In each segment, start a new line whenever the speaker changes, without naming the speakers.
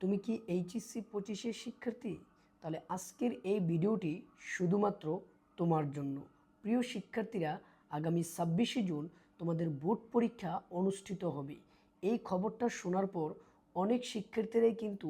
তুমি কি এইচএসসি পঁচিশের শিক্ষার্থী? তাহলে আজকের এই ভিডিওটি শুধুমাত্র তোমার জন্য। প্রিয় শিক্ষার্থীরা, আগামী ছাব্বিশে জুন তোমাদের বোর্ড পরীক্ষা অনুষ্ঠিত হবে। এই খবরটা শোনার পর অনেক শিক্ষার্থীরাই কিন্তু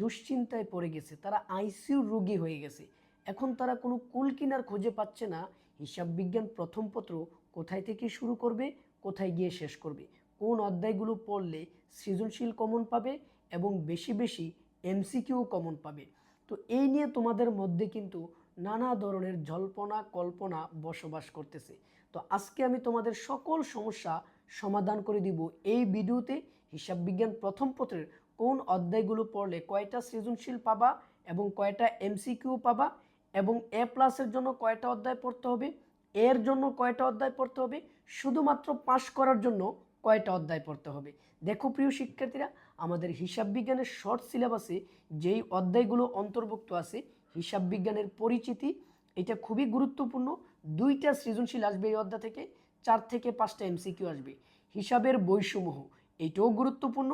দুশ্চিন্তায় পড়ে গেছে। তারা আইসিইউ রোগী হয়ে গেছে। এখন তারা কোনো কুল কিনার খুঁজে পাচ্ছে না। হিসাব বিজ্ঞান প্রথম পত্র কোথায় থেকে শুরু করবে, কোথায় গিয়ে শেষ করবে? কোন অধ্যায়গুলো পড়লে সৃজনশীল কমন পাবে? এবং বেশি বেশি এমসিকিউ কমন পাবে। তো এই নিয়ে তোমাদের মধ্যে কিন্তু নানা ধরনের জল্পনা, কল্পনা বসবাস করতেছে। তো আজকে আমি তোমাদের সকল সমস্যা সমাধান করে দিব এই ভিডিওতে। হিসাব বিজ্ঞান প্রথম পত্রের কোন অধ্যায়গুলো পড়লে কয়টা সৃজনশীল পাবা এবং কয়টা এমসিকিউ পাবা এবং এ প্লাসের জন্য কয়টা অধ্যায় পড়তে হবে, এর জন্য কয়টা অধ্যায় পড়তে হবে, শুধুমাত্র পাশ করার জন্য কয়টা অধ্যায় পড়তে হবে। দেখো প্রিয় শিক্ষার্থীরা আমাদের হিসাব বিজ্ঞানের শর্ট সিলেবাসে যেই অধ্যায়গুলো অন্তর্ভুক্ত আছে, হিসাব বিজ্ঞানের পরিচিতি, এটা খুবই গুরুত্বপূর্ণ। দুইটা সৃজনশীল আসবে এই অধ্যায় থেকে, চার থেকে পাঁচটা এমসিকিউ আসবে। হিসাবের বৈষম্য এইটাও গুরুত্বপূর্ণ।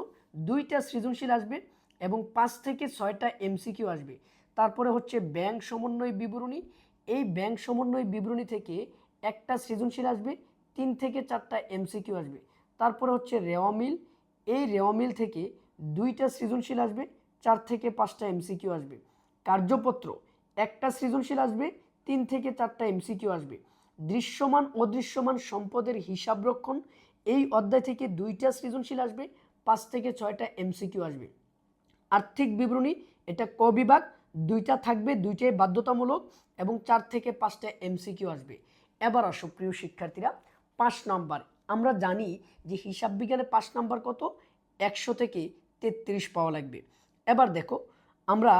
দুইটা সৃজনশীল আসবে এবং পাঁচ থেকে ছয়টা এমসিকিউ আসবে। তারপরে হচ্ছে ব্যাংক সমন্বয় বিবরণী। এই ব্যাংক সমন্বয় বিবরণী থেকে একটা সৃজনশীল আসবে, তিন থেকে চারটা এমসিকিউ আসবে। তারপরে হচ্ছে রেওয়া মিল এই রেওয়া মিল থেকে দুইটা সৃজনশীল আসবে, চার থেকে পাঁচটা এমসিকিউ আসবে। কার্যপত্র, একটা সৃজনশীল আসবে, তিন থেকে চারটা এমসিকিউ আসবে। দৃশ্যমান, অদৃশ্যমান সম্পদের হিসাব রক্ষণ, এই অধ্যায় থেকে দুইটা সৃজনশীল আসবে, পাঁচ থেকে ছয়টা এমসিকিউ আসবে। আর্থিক বিবরণী, এটা ক বিভাগ, দুইটা থাকবে, দুইটাই বাধ্যতামূলক এবং চার থেকে পাঁচটা এমসিকিউ আসবে। এবার আসো প্রিয় শিক্ষার্থীরা, পাঁচ নাম্বার আমরা জানি যে হিসাব বিজ্ঞানে পাঁচ নাম্বার কত? একশো থেকে তেত্রিশ পাওয়া লাগবে। এবার দেখো, আমরা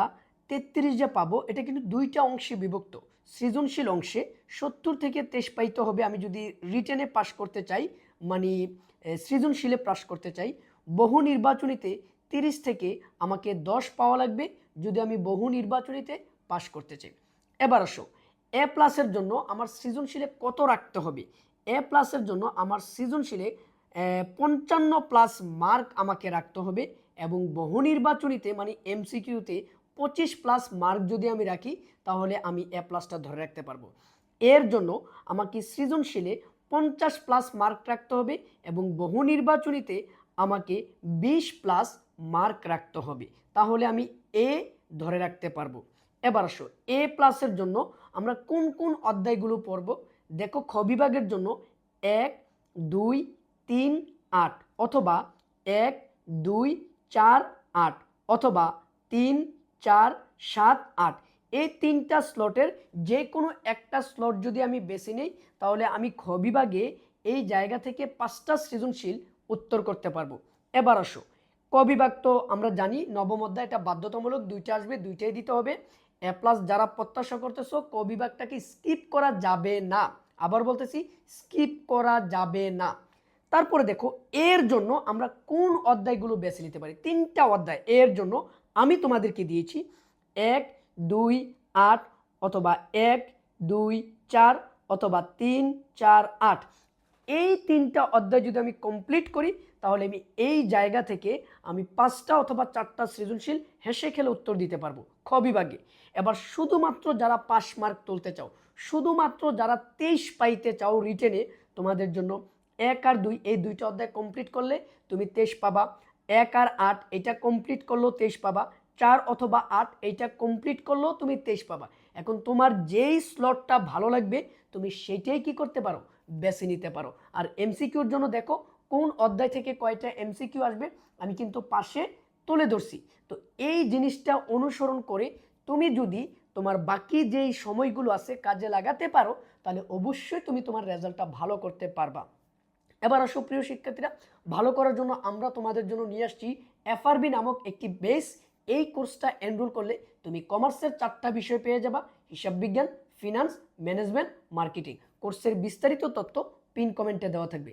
তেত্রিশ যে পাবো, এটা কিন্তু দুইটা অংশে বিভক্ত। সৃজনশীল অংশে সত্তর থেকে তেইশ পাইতে হবে। আমি যদি রিটেনে পাশ করতে চাই মানে সৃজনশীলে পাশ করতে চাই, বহু নির্বাচনীতে তিরিশ থেকে আমাকে দশ পাওয়া লাগবে যদি আমি বহু নির্বাচনীতে পাশ করতে চাই। এবার আসো, এ প্লাসের জন্য আমার সৃজনশীলে কত রাখতে হবে? এ প্লাসের জন্য আমার সৃজনশীলে পঞ্চান্ন প্লাস মার্ক আমাকে রাখতে হবে এবং বহু নির্বাচনীতে মানে এমসিকিউতে পঁচিশ প্লাস মার্ক যদি আমি রাখি, তাহলে আমি এ প্লাসটা ধরে রাখতে পারব। এর জন্য আমাকে সৃজনশীলে পঞ্চাশ প্লাস মার্ক রাখতে হবে এবং বহু নির্বাচনীতে আমাকে বিশ প্লাস মার্ক রাখতে হবে। তাহলে আমি এ ধরে রাখতে পারব। এবার আসো এ প্লাসের জন্য আমরা কোন কোন অধ্যায়গুলো পড়ব? দেখো খ বিভাগের জন্য এক, দুই, তিন, আট অথবা এক, দুই, চার, আট অথবা তিন, চার, সাত, আট। এই তিনটা স্লটের যে কোনো একটা স্লট যদি আমি বেছে নিই, তাহলে আমি খ বিভাগে এই জায়গা থেকে পাঁচটা সৃজনশীল উত্তর করতে পারব। এবার আসো। ক বিভাগ তো আমরা জানি, নবম অধ্যায় এটা বাধ্যতামূলক, দুইটা আসবে, দুইটাই দিতে হবে। এ প্লাস যারা প্রত্যাশা করতেছো ক বিভাগটাকে স্কিপ করা যাবে না। আবার বলতেছি স্কিপ করা যাবে না। তারপরে দেখো, এর জন্য আমরা কোন অধ্যায়গুলো বেছে নিতে পারি? তিনটা অধ্যায়। এর জন্য আমি তোমাদেরকে দিয়েছি এক, দুই, আট অথবা এক, দুই, চার অথবা তিন, চার, আট। এই তিনটা অধ্যায় যদি আমি কমপ্লিট করি তাহলে আমি এই জায়গা থেকে আমি পাঁচটা অথবা চারটা সৃজনশীল হেসে খেলে উত্তর দিতে পারব, খ বিভাগে। এবার শুধুমাত্র যারা পাস মার্ক তুলতে চাও, শুধুমাত্র যারা তেইশ পাইতে চাও রিটেনে তোমাদের জন্য এক আর দুই, এই দুইটা অধ্যায় কমপ্লিট করলে তুমি তেইশ পাবা। এক আর আট, এটা কমপ্লিট করলেও তেইশ পাবা। চার অথবা আট, এইটা কমপ্লিট করলেও তুমি তেইশ পাবা। এখন তোমার যেই স্লটটা ভালো লাগবে, তুমি সেটাই কি করতে পারো? বেছে নিতে পারো। আর এমসিকিউর জন্য দেখো কোন অধ্যায় থেকে কয়টা এমসিকিউ আসবে, আমি কিন্তু পাশে তুলে ধরছি। তো এই জিনিসটা অনুসরণ করে তুমি যদি তোমার বাকি যেই সময়গুলো আছে কাজে লাগাতে পারো, তাহলে অবশ্যই তুমি তোমার রেজাল্টটা ভালো করতে পারবা। এবার আসো প্রিয় শিক্ষার্থীরা, ভালো করার জন্য আমরা তোমাদের জন্য নিয়ে আসছি এফআরবি নামক একটি বেস এই কোর্সটা এনরোল করলে তুমি কমার্সের চারটা বিষয় পেয়ে যাবা, হিসাব বিজ্ঞান ফিনান্স ম্যানেজমেন্ট মার্কেটিং কোর্সের বিস্তারিত তথ্য পিন কমেন্টে দেওয়া থাকবে।